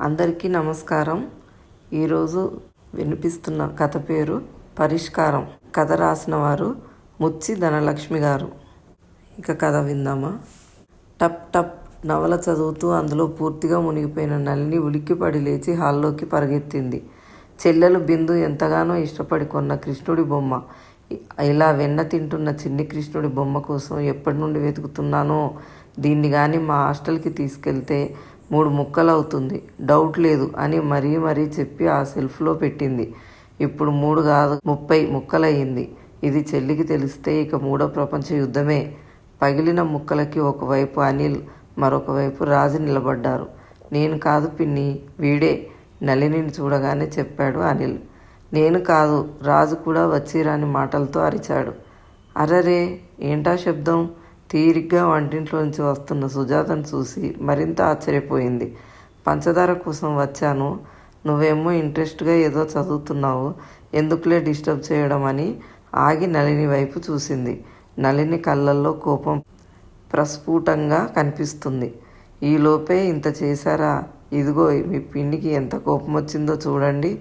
అందరికీ నమస్కారం. ఈరోజు వినిపిస్తున్న కథ పేరు పరిష్కారం. కథ రాసిన వారు ముచ్చి ధనలక్ష్మి గారు. ఇక కథ విందామా? టప్ టప్ నవల చదువుతూ అందులో పూర్తిగా మునిగిపోయిన నల్లిని ఉలిక్కిపడి లేచి హాల్లోకి పరిగెత్తింది. చెల్లెలు బిందు ఎంతగానో ఇష్టపడి కొన్న కృష్ణుడి బొమ్మ. ఇలా వెన్న తింటున్న చిన్ని కృష్ణుడి బొమ్మ కోసం ఎప్పటి నుండి వెతుకుతున్నానో దీన్ని కానీ మా హాస్టల్కి తీసుకెళ్తే మూడు ముక్కలు అవుతుంది డౌట్ లేదు అని మరీ మరీ చెప్పి ఆ సెల్ఫ్లో పెట్టింది. ఇప్పుడు మూడు కాదు ముప్పై ముక్కలయ్యింది. ఇది చెల్లికి తెలిస్తే ఇక మూడో ప్రపంచ యుద్ధమే. పగిలిన ముక్కలకి ఒకవైపు అనిల్ మరొకవైపు రాజు నిలబడ్డారు. నేను కాదు పిన్ని వీడే నళినిని చూడగానే చెప్పాడు అనిల్. నేను కాదు రాజు కూడా వచ్చిరాని మాటలతో అరిచాడు. అరరే ఏంటా శబ్దం? తీరిగ్గా వంటింట్లోంచి వస్తున్న సుజాతను చూసి మరింత ఆశ్చర్యపోయింది. పంచదార కోసం వచ్చాను. నువ్వేమో ఇంట్రెస్ట్గా ఏదో చదువుతున్నావు. ఎందుకులే డిస్టర్బ్ చేయడం అని ఆగి నళిని వైపు చూసింది. నళిని కళ్ళల్లో కోపం ప్రస్ఫుటంగా కనిపిస్తుంది. ఈలోపే ఇంత చేశారా? ఇదిగో మీ పిండికి ఎంత కోపం వచ్చిందో చూడండి.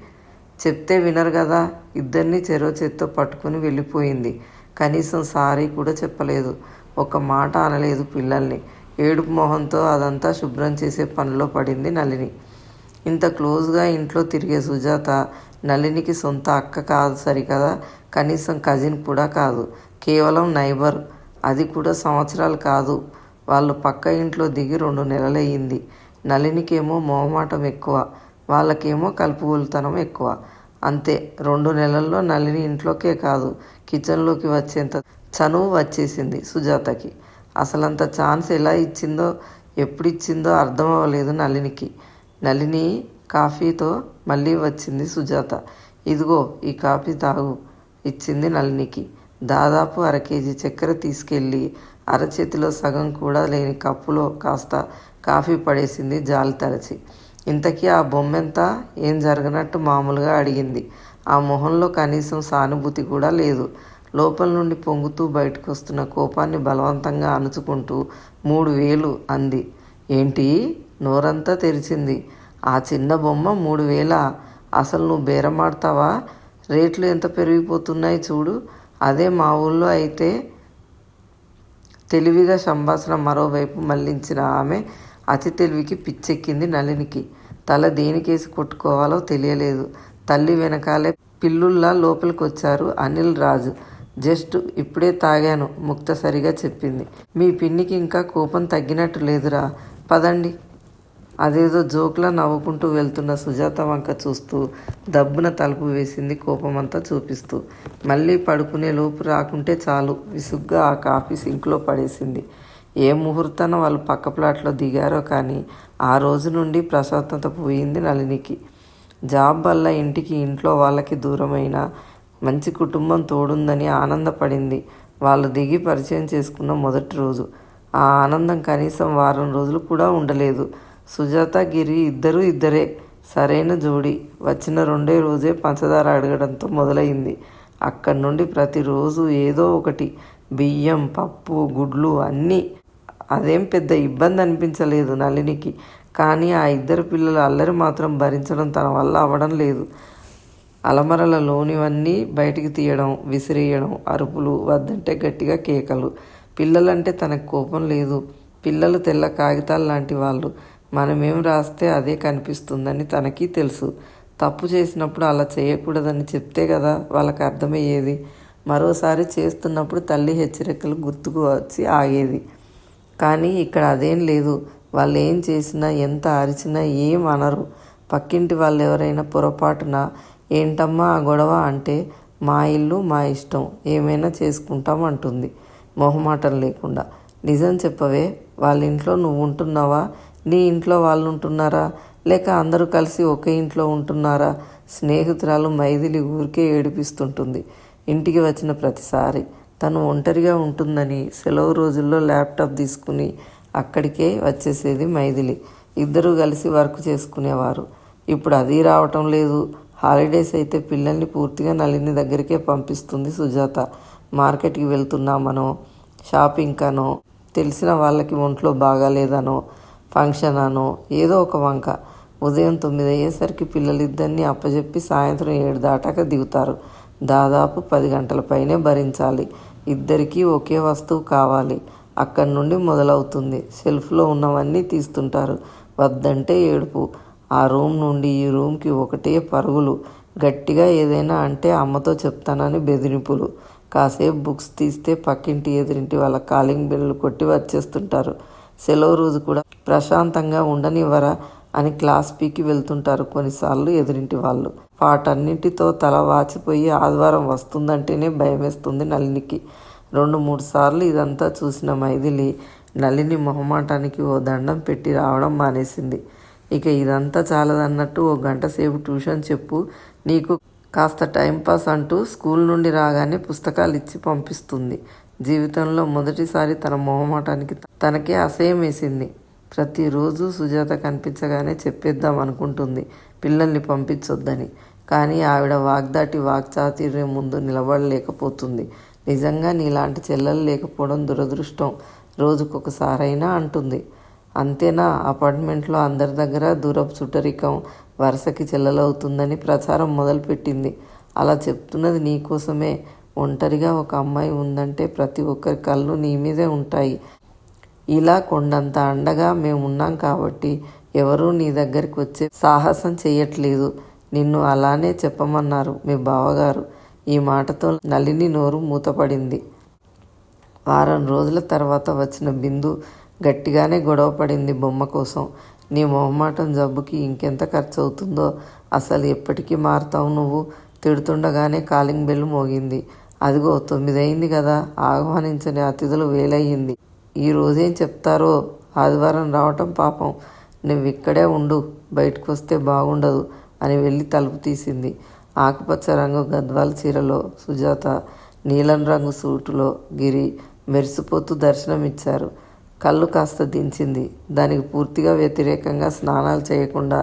చెప్తే వినరు కదా. ఇద్దరిని చెరో చేత్తో పట్టుకుని వెళ్ళిపోయింది. కనీసం సారీ కూడా చెప్పలేదు. ఒక మాట అనలేదు పిల్లల్ని. ఏడుపు మొహంతో అదంతా శుభ్రం చేసే పనిలో పడింది నళిని. ఇంత క్లోజ్గా ఇంట్లో తిరిగే సుజాత నళినికి సొంత అక్క కాదు సరికదా? కనీసం కజిన్ కూడా కాదు. కేవలం నైబర్. అది కూడా సంవత్సరాలు కాదు. వాళ్ళు పక్క ఇంట్లో దిగి రెండు నెలలయ్యింది. నళినికేమో మొహమాటం ఎక్కువ. వాళ్ళకేమో కలుపుగోలుతనం ఎక్కువ. అంతే. రెండు నెలల్లో నళిని ఇంట్లోకే కాదు కిచెన్లోకి వచ్చేంత చనువు వచ్చేసింది సుజాతకి. అసలంత ఛాన్స్ ఎలా ఇచ్చిందో ఎప్పుడు ఇచ్చిందో అర్థం అవ్వలేదు నళినికి. నళిని కాఫీతో మళ్ళీ వచ్చింది సుజాత. ఇదిగో ఈ కాఫీ తాగు ఇచ్చింది నళినికి. దాదాపు అర కేజీ చక్కెర తీసుకెళ్ళి అరచేతిలో సగం కూడా లేని కప్పులో కాస్త కాఫీ పడేసింది జాలి తరచి ఇంతకీ ఆ బొమ్మెంత ఏం జరగనట్టు మామూలుగా అడిగింది. ఆ మొహంలో కనీసం సానుభూతి కూడా లేదు. లోపల నుండి పొంగుతూ బయటకు వస్తున్న కోపాన్ని బలవంతంగా అణుచుకుంటూ మూడు వేలు అంది. ఏంటి? నోరంతా తెరిచింది. ఆ చిన్న బొమ్మ మూడు వేల? అసలు నువ్వు బేరమాడతావా? రేట్లు ఎంత పెరిగిపోతున్నాయి చూడు. అదే మా ఊళ్ళో అయితే తెలివిగా సంభాషణ మరోవైపు మళ్ళించిన ఆమె అతి తెలివికి పిచ్చెక్కింది నళినికి. తల దేనికేసి కొట్టుకోవాలో తెలియలేదు. తల్లి వెనకాలే పిల్లుల్లా లోపలికి వచ్చారు అనిల్ రాజు. జస్ట్ ఇప్పుడే తాగాను ముక్తసరిగా చెప్పింది. మీ పిన్నికి ఇంకా కోపం తగ్గినట్టు లేదురా. పదండి. అదేదో జోక్లా నవ్వుకుంటూ వెళ్తున్న సుజాత వంక చూస్తూ దబ్బున తలుపు వేసింది కోపమంతా చూపిస్తూ. మళ్ళీ పడుకునే లోపు రాకుంటే చాలు. విసుగ్గా ఆ కాఫీ సింక్లో పడేసింది. ఏ ముహూర్తాన వాళ్ళు పక్క ప్లాట్లో దిగారో కానీ ఆ రోజు నుండి ప్రశాంతత పోయింది నళినికి. జాబ్ వల్ల ఇంటికి ఇంట్లో వాళ్ళకి దూరమైన మంచి కుటుంబం తోడుందని ఆనందపడింది. వాళ్ళు దిగి పరిచయం చేసుకున్న మొదటి రోజు. ఆ ఆనందం కనీసం వారం రోజులు కూడా ఉండలేదు. సుజాత గిరి ఇద్దరు ఇద్దరే. సరైన జోడి. వచ్చిన రెండే రోజే పంచదార అడగడంతో మొదలైంది. అక్కడి నుండి ప్రతిరోజు ఏదో ఒకటి. బియ్యం పప్పు గుడ్లు అన్నీ అదేం పెద్ద ఇబ్బంది అనిపించలేదు నళినికి. కానీ ఆ ఇద్దరు పిల్లల అల్లరి మాత్రం భరించడం తన వల్ల అవ్వడం లేదు. అలమరలలోనివన్నీ బయటికి తీయడం విసిరేయడం అరుపులు వద్దంటే గట్టిగా కేకలు. పిల్లలంటే తనకు కోపం లేదు. పిల్లలు తెల్ల కాగితాలు లాంటి వాళ్ళు. మనమేం రాస్తే అదే కనిపిస్తుందని తనకి తెలుసు. తప్పు చేసినప్పుడు అలా చేయకూడదని చెప్తే కదా వాళ్ళకి అర్థమయ్యేది. మరోసారి చేస్తున్నప్పుడు తల్లి హెచ్చరికలు గుర్తుకు వచ్చి ఆగేది. కానీ ఇక్కడ అదేం లేదు. వాళ్ళు ఏం చేసినా ఎంత అరిచినా ఏం అనరు. పక్కింటి వాళ్ళు ఎవరైనా పొరపాటున ఏంటమ్మా ఆ గొడవ అంటే మా ఇల్లు మా ఇష్టం ఏమైనా చేసుకుంటాం అంటుంది. మొహమాటం లేకుండా. నిజం చెప్పవే వాళ్ళ ఇంట్లో నువ్వు ఉంటున్నావా? నీ ఇంట్లో వాళ్ళు ఉంటున్నారా లేక అందరూ కలిసి ఒకే ఇంట్లో ఉంటున్నారా? స్నేహితురాలు మైథిలి ఊరికే ఏడిపిస్తుంటుంది. ఇంటికి వచ్చిన ప్రతిసారి తను ఒంటరిగా ఉంటుందని సెలవు రోజుల్లో ల్యాప్టాప్ తీసుకుని అక్కడికే వచ్చేసేది మైథిలి. ఇద్దరూ కలిసి వర్క్ చేసుకునేవారు. ఇప్పుడు అది రావటం లేదు. హాలిడేస్ అయితే పిల్లల్ని పూర్తిగా నలిని దగ్గరికే పంపిస్తుంది సుజాత. మార్కెట్కి వెళ్తున్నామనో షాపింగ్ కనో తెలిసిన వాళ్ళకి ఒంట్లో బాగాలేదనో ఫంక్షన్ అనో ఏదో ఒక వంక. ఉదయం తొమ్మిది అయ్యేసరికి పిల్లలిద్దరినీ అప్పజెప్పి సాయంత్రం ఏడు దాటాక దిగుతారు. దాదాపు పది గంటల పైనే భరించాలి. ఇద్దరికీ ఒకే వస్తువు కావాలి. అక్కడి నుండి మొదలవుతుంది. షెల్ఫ్లో ఉన్నవన్నీ తీస్తుంటారు. వద్దంటే ఏడుపు. ఆ రూమ్ నుండి ఈ రూమ్కి ఒకటే పరుగులు. గట్టిగా ఏదైనా అంటే అమ్మతో చెప్తానని బెదిరింపులు. కాసేపు బుక్స్ తీస్తే పక్కింటి ఎదురింటి వాళ్ళ కాలింగ్ బిల్లు కొట్టి వచ్చేస్తుంటారు. సెలవు రోజు కూడా ప్రశాంతంగా ఉండనివ్వరా? అని క్లాస్ పీకి వెళ్తుంటారు కొన్నిసార్లు ఎదురింటి వాళ్ళు. వాటన్నిటితో తల వాచిపోయి ఆదివారం వస్తుందంటేనే భయమేస్తుంది నళినికి. రెండు మూడు సార్లు ఇదంతా చూసిన మైథిలి నళిని మొహమాటానికి ఓ దండం పెట్టి రావడం మానేసింది. ఇక ఇదంతా చాలదన్నట్టు ఓ గంట సేపు ట్యూషన్ చెప్పు నీకు కాస్త టైంపాస్ అంటూ స్కూల్ నుండి రాగానే పుస్తకాలు ఇచ్చి పంపిస్తుంది. జీవితంలో మొదటిసారి తన మొహమాటానికి తనకే అసహ్యం వేసింది ప్రతిరోజు సుజాత కనిపించగానే చెప్పేద్దాం అనుకుంటుంది. పిల్లల్ని పంపించొద్దని. కానీ ఆవిడ వాగ్దాటి వాక్చాతుర్యం ముందు నిలబడలేకపోతుంది. నిజంగా నీలాంటి చెల్లెలు లేకపోవడం దురదృష్టం. రోజుకొకసారైనా అంటుంది. అంతేనా? అపార్ట్మెంట్లో అందరి దగ్గర దూరపు చుట్టరికం వరుసకి చెల్లెలవుతుందని ప్రచారం మొదలుపెట్టింది. అలా చెప్తున్నది నీకోసమే. ఒంటరిగా ఒక అమ్మాయి ఉందంటే ప్రతి ఒక్కరి కళ్ళు నీ మీదే ఉంటాయి. ఇలా కొండంత అండగా మేము ఉన్నాం కాబట్టి ఎవరూ నీ దగ్గరికి వచ్చే సాహసం చేయట్లేదు నిన్ను అలానే చెప్పమన్నారు మీ బావగారు. ఈ మాటతో నలిని నోరు మూతపడింది. వారం రోజుల తర్వాత వచ్చిన బిందు గట్టిగానే గొడవ పడింది బొమ్మ కోసం. నీ మొహమాటం జబ్బుకి ఇంకెంత ఖర్చు అవుతుందో అసలు ఎప్పటికీ మారుతావు నువ్వు? తిడుతుండగానే కాలింగ్ బెల్ మోగింది. అదిగో తొమ్మిది అయింది కదా ఆహ్వానించని అతిథులు వేలయ్యింది. ఈరోజేం చెప్తారో ఆదివారం రావటం పాపం. నువ్వు ఇక్కడే ఉండు బయటకు వస్తే బాగుండదు అని వెళ్ళి తలుపు తీసింది. ఆకుపచ్చ రంగు గద్వాల చీరలో సుజాత నీలం రంగు సూటులో గిరి మెరిసిపోతూ దర్శనమిచ్చారు. కళ్ళు కాస్త దించింది. దానికి పూర్తిగా వ్యతిరేకంగా స్నానాలు చేయకుండా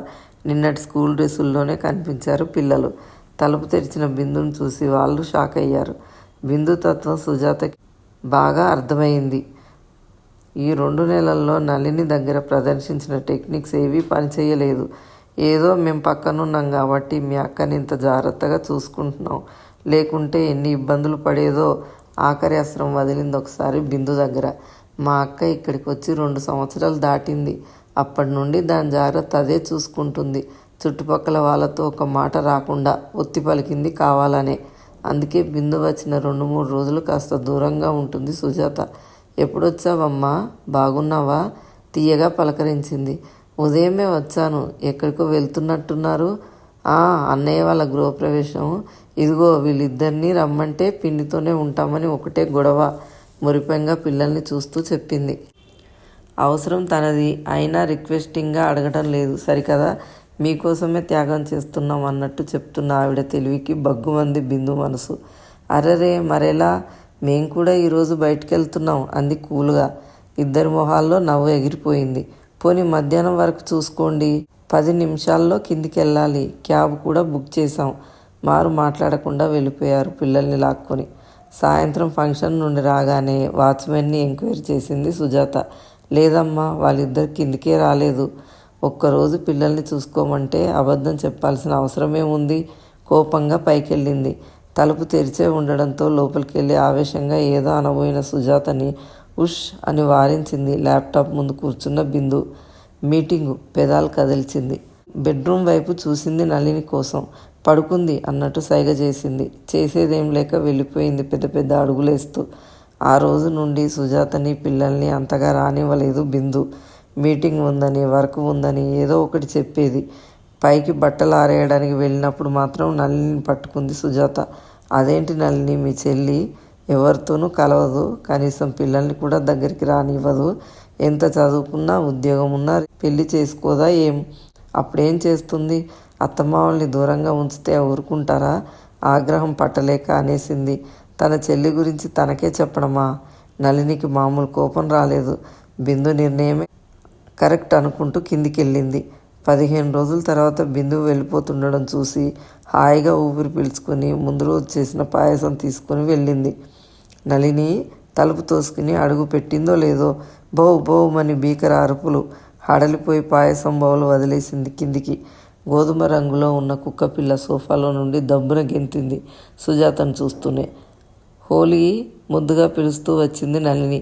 నిన్నటి స్కూల్ డ్రెస్సుల్లోనే కనిపించారు పిల్లలు. తలుపు తెరిచిన బిందును చూసి వాళ్ళు షాక్ అయ్యారు బిందు తత్వం సుజాతకి బాగా అర్థమైంది. ఈ రెండు నెలల్లో నళిని దగ్గర ప్రదర్శించిన టెక్నిక్స్ ఏవీ పనిచేయలేదు. ఏదో మేము పక్కనున్నాం కాబట్టి మీ అక్కని ఇంత జాగ్రత్తగా చూసుకుంటున్నాం. లేకుంటే ఎన్ని ఇబ్బందులు పడేదో ఆఖరి అస్త్రం వదిలింది ఒకసారి బిందు దగ్గర. మా అక్క ఇక్కడికి వచ్చి రెండు సంవత్సరాలు దాటింది. అప్పటి నుండి దాని జాగ్రత్త అదే చూసుకుంటుంది. చుట్టుపక్కల వాళ్ళతో ఒక మాట రాకుండా ఒత్తి పలికింది కావాలనే. అందుకే బిందు వచ్చిన రెండు మూడు రోజులు కాస్త దూరంగా ఉంటుంది సుజాత. ఎప్పుడొచ్చావమ్మా? బాగున్నావా? తీయగా పలకరించింది. ఉదయమే వచ్చాను. ఎక్కడికో వెళ్తున్నట్టున్నారు. ఆ అన్నయ్య వాళ్ళ గృహప్రవేశం. ఇదిగో వీళ్ళిద్దరినీ రమ్మంటే పిండితోనే ఉంటామని ఒకటే గొడవ. మురిపంగా పిల్లల్ని చూస్తూ చెప్పింది. అవసరం తనది. అయినా రిక్వెస్టింగ్గా అడగటం లేదు. సరికదా? మీకోసమే త్యాగం చేస్తున్నాం అన్నట్టు చెప్తున్న ఆవిడ తెలివికి బగ్గుమంది బిందు మనసు. అరరే మరెలా? మేం కూడా ఈరోజు బయటికి వెళ్తున్నాం అంది కూలుగా. ఇద్దరి మొహాల్లో నవ్వు ఎగిరిపోయింది. పోనీ మధ్యాహ్నం వరకు చూసుకోండి. పది నిమిషాల్లో కిందికి వెళ్ళాలి క్యాబ్ కూడా బుక్ చేశాం. మారు మాట్లాడకుండా వెళ్ళిపోయారు పిల్లల్ని లాక్కొని. సాయంత్రం ఫంక్షన్ నుండి రాగానే వాచ్మెన్ని ఎంక్వైరీ చేసింది సుజాత. లేదమ్మా వాళ్ళిద్దరు కిందికే రాలేదు. ఒక్కరోజు పిల్లల్ని చూసుకోమంటే అబద్ధం చెప్పాల్సిన అవసరమేముంది? కోపంగా పైకెళ్ళింది. తలుపు తెరిచే ఉండడంతో లోపలికి వెళ్ళి ఆవేశంగా ఏదో అనబోయిన సుజాతని ఉష్ అని వారించింది. ల్యాప్టాప్ ముందు కూర్చున్న బిందు మీటింగు పెదాలు కదిల్చింది. బెడ్రూమ్ వైపు చూసింది నళిని కోసం. పడుకుంది అన్నట్టు సైగ చేసింది. చేసేదేం లేక వెళ్ళిపోయింది పెద్ద పెద్ద అడుగులేస్తూ. ఆ రోజు నుండి సుజాతని పిల్లల్ని అంతగా రానివ్వలేదు బిందు. మీటింగ్ ఉందని వర్క్ ఉందని ఏదో ఒకటి చెప్పేది. పైకి బట్టలు ఆరేయడానికి వెళ్ళినప్పుడు మాత్రం నల్లిని పట్టుకుంది సుజాత. అదేంటి నల్లిని? మీ చెల్లి ఎవరితోనూ కలవదు. కనీసం పిల్లల్ని కూడా దగ్గరికి రానివ్వదు. ఎంత చదువుకున్నా ఉద్యోగం ఉన్నా పెళ్ళి చేసుకోదా ఏం? అప్పుడేం చేస్తుంది? అత్తమామల్ని దూరంగా ఉంచితే ఊరుకుంటారా? ఆగ్రహం పట్టలేక అనేసింది. తన చెల్లి గురించి తనకే చెప్పడమా? నళినికి మామూలు కోపం రాలేదు. బిందు నిర్ణయమే కరెక్ట్ అనుకుంటూ కిందికెళ్ళింది. పదిహేను రోజుల తర్వాత బిందువు వెళ్ళిపోతుండడం చూసి హాయిగా ఊపిరి పీల్చుకొని ముందు రోజు చేసిన పాయసం తీసుకుని వెళ్ళింది. నలిని తలుపు తోసుకుని అడుగు పెట్టిందో లేదో బౌ బౌమని భీకర అరుపులు హడలిపోయి పాయసం బౌలు వదిలేసింది కిందికి. గోధుమ రంగులో ఉన్న కుక్కపిల్ల సోఫాలో నుండి దబ్బున గెంతింది సుజాతను చూస్తూనే. హోలీ ముద్దుగా పిలుస్తూ వచ్చింది నలిని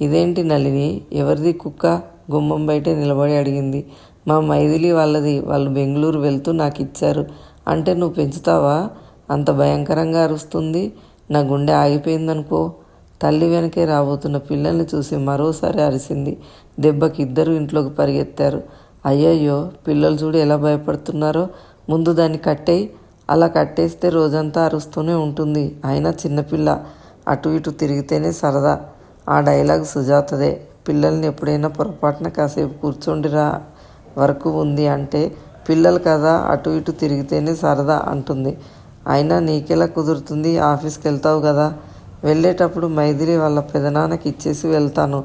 ఇదేంటి నలిని ఎవరిది కుక్క? గుమ్మం బయటే నిలబడి అడిగింది. మా మైథిలి వాళ్ళది వాళ్ళు బెంగళూరు వెళ్తూ నాకు ఇచ్చారు. అంటే నువ్వు పెంచుతావా? అంత భయంకరంగా అరుస్తుంది. నా గుండె ఆగిపోయిందనుకో. తల్లి వెనకే రాబోతున్న పిల్లల్ని చూసి మరోసారి అరిసింది. దెబ్బకి ఇద్దరు ఇంట్లోకి పరిగెత్తారు. అయ్యయ్యో పిల్లలు చూడు ఎలా భయపడుతున్నారో. ముందు దాన్ని కట్టేయి. అలా కట్టేస్తే రోజంతా అరుస్తూనే ఉంటుంది. అయినా చిన్నపిల్ల అటు ఇటు తిరిగితేనే సరదా. ఆ డైలాగ్ సుజాతదే. పిల్లల్ని ఎప్పుడైనా పొరపాటున కాసేపు కూర్చోండిరా. వరకు ఉంది అంటే పిల్లలు కదా అటు ఇటు తిరిగితేనే సరదా అంటుంది. అయినా నీకెలా కుదురుతుంది? ఆఫీస్కి వెళ్తావు కదా. వెళ్ళేటప్పుడు మైథిలి వాళ్ళ పెదనాన్నకి ఇచ్చేసి వెళ్తాను.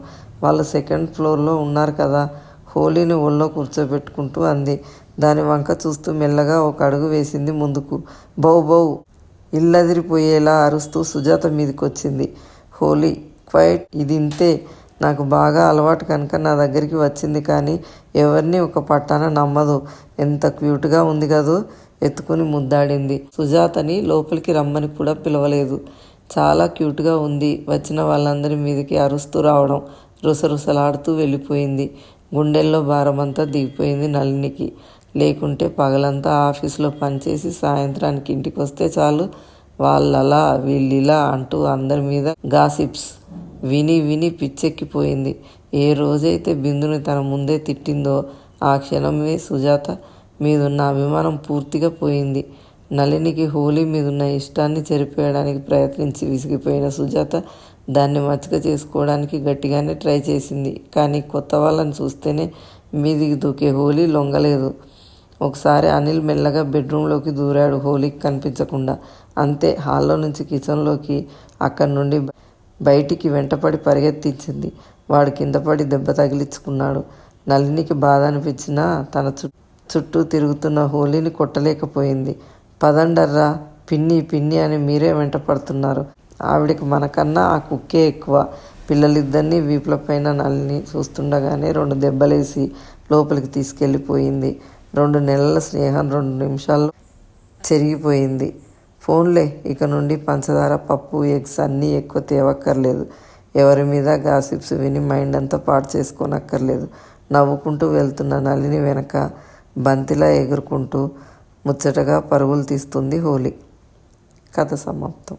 వాళ్ళు సెకండ్ ఫ్లోర్లో ఉన్నారు కదా. హోలీని ఒళ్ళో కూర్చోబెట్టుకుంటూ అంది. దాని వంక చూస్తూ మెల్లగా ఒక అడుగు వేసింది ముందుకు. బౌ బౌ! ఇల్లదిరిపోయేలా అరుస్తూ సుజాత మీదకొచ్చింది. హోలీ క్వైట్ ఇది ఇంతే నాకు బాగా అలవాటు కనుక నా దగ్గరికి వచ్చింది కానీ ఎవరిని ఒక పట్టాన నమ్మదు. ఎంత క్యూట్గా ఉంది కదూ? ఎత్తుకుని ముద్దాడింది. సుజాతని లోపలికి రమ్మని కూడా పిలవలేదు. చాలా క్యూట్గా ఉంది. వచ్చిన వాళ్ళందరి మీదకి అరుస్తూ రావడం రుసరుసలాడుతూ వెళ్ళిపోయింది. గుండెల్లో భారమంతా దిగిపోయింది నళినికి. లేకుంటే పగలంతా ఆఫీసులో పనిచేసి సాయంత్రానికి ఇంటికి వస్తే చాలు. వాళ్ళలా వీళ్ళిలా అంటూ అందరి మీద గాసిప్స్ విని విని పిచ్చెక్కిపోయింది. ఏ రోజైతే బిందుని తన ముందే తిట్టిందో ఆ క్షణమే సుజాత మీదున్న అభిమానం పూర్తిగా పోయింది. నళినికి హోలీ మీదున్న ఇష్టాన్ని చెరిపేయడానికి ప్రయత్నించి విసిగిపోయిన సుజాత దాన్ని మచ్చక చేసుకోవడానికి గట్టిగానే ట్రై చేసింది. కానీ కొత్త వాళ్ళని చూస్తేనే మీదికి దూకే హోలీ లొంగలేదు. ఒకసారి అనిల్ మెల్లగా బెడ్రూమ్లోకి దూరాడు హోలీకి కనిపించకుండా. అంతే హాల్లో నుంచి కిచెన్లోకి అక్కడి నుండి బయటికి వెంటపడి పరిగెత్తించింది. వాడు కింద పడి దెబ్బ తగిలించుకున్నాడు. నళినికి బాధ అనిపించినా తన చుట్టూ తిరుగుతున్న హోలీని కొట్టలేకపోయింది. పదండర్రా పిన్ని పిన్ని అని మీరే వెంట పడుతున్నారు ఆవిడకి మనకన్నా ఆ కుక్కే ఎక్కువ. పిల్లలిద్దరినీ వీపుల పైన నల్లిని చూస్తుండగానే రెండు దెబ్బలేసి లోపలికి తీసుకెళ్ళిపోయింది. రెండు నెలల స్నేహం రెండు నిమిషాల్లో చెరిగిపోయింది. ఫోన్లే. ఇక నుండి పంచదార పప్పు ఎగ్స్ అన్నీ ఎక్కువ తేవక్కర్లేదు. ఎవరి మీద గాసిప్స్ విని మైండ్ అంతా పాడు చేసుకోనక్కర్లేదు. నవ్వుకుంటూ వెళ్తున్న నలిని వెనక బంతిలా ఎగురుకుంటూ ముచ్చటగా పరుగులు తీస్తుంది హోలీ. కథ సమాప్తం.